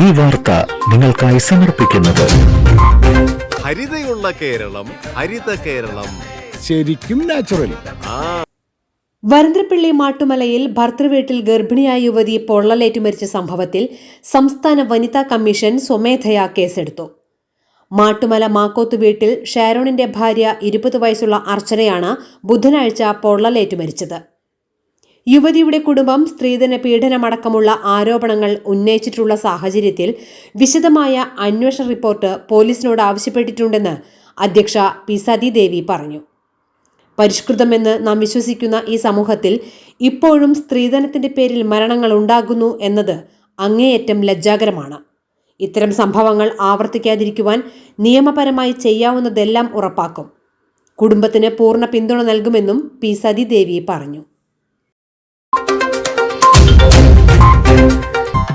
ഈ വാർത്ത നിങ്ങൾക്കായി സമർപ്പിക്കുന്നത്. ഹരിതയുള്ള കേരളം ഹരിത കേരളം. ശരിക്കും നാച്ചുറൽ വരന്തരപ്പിള്ളി മാട്ടുമലയിൽ ഭർത്തൃവീട്ടിൽ ഗർഭിണിയായ യുവതി പൊള്ളലേറ്റ് മരിച്ച സംഭവത്തിൽ സംസ്ഥാന വനിതാ കമ്മീഷൻ സ്വമേധയാ കേസെടുത്തു. മാട്ടുമല മാക്കോത്ത് വീട്ടിൽ ഷാരോണിന്റെ ഭാര്യ ഇരുപത് വയസ്സുള്ള അർച്ചനയാണ് ബുധനാഴ്ച പൊള്ളലേറ്റ് മരിച്ചത്. യുവതിയുടെ കുടുംബം സ്ത്രീധന പീഡനമടക്കമുള്ള ആരോപണങ്ങൾ ഉന്നയിച്ചിട്ടുള്ള സാഹചര്യത്തിൽ വിശദമായ അന്വേഷണ റിപ്പോർട്ട് പോലീസിനോട് ആവശ്യപ്പെട്ടിട്ടുണ്ടെന്ന് അധ്യക്ഷ പി സതീദേവി പറഞ്ഞു. പരിഷ്കൃതമെന്ന് നാം വിശ്വസിക്കുന്ന ഈ സമൂഹത്തിൽ ഇപ്പോഴും സ്ത്രീധനത്തിന്റെ പേരിൽ മരണങ്ങൾ ഉണ്ടാകുന്നു എന്നത് അങ്ങേയറ്റം ലജ്ജാകരമാണ്. ഇത്തരം സംഭവങ്ങൾ ആവർത്തിക്കാതിരിക്കുവാൻ നിയമപരമായി ചെയ്യാവുന്നതെല്ലാം ഉറപ്പാക്കും. കുടുംബത്തിന് പൂർണ പിന്തുണ നൽകുമെന്നും പി സതീദേവി പറഞ്ഞു.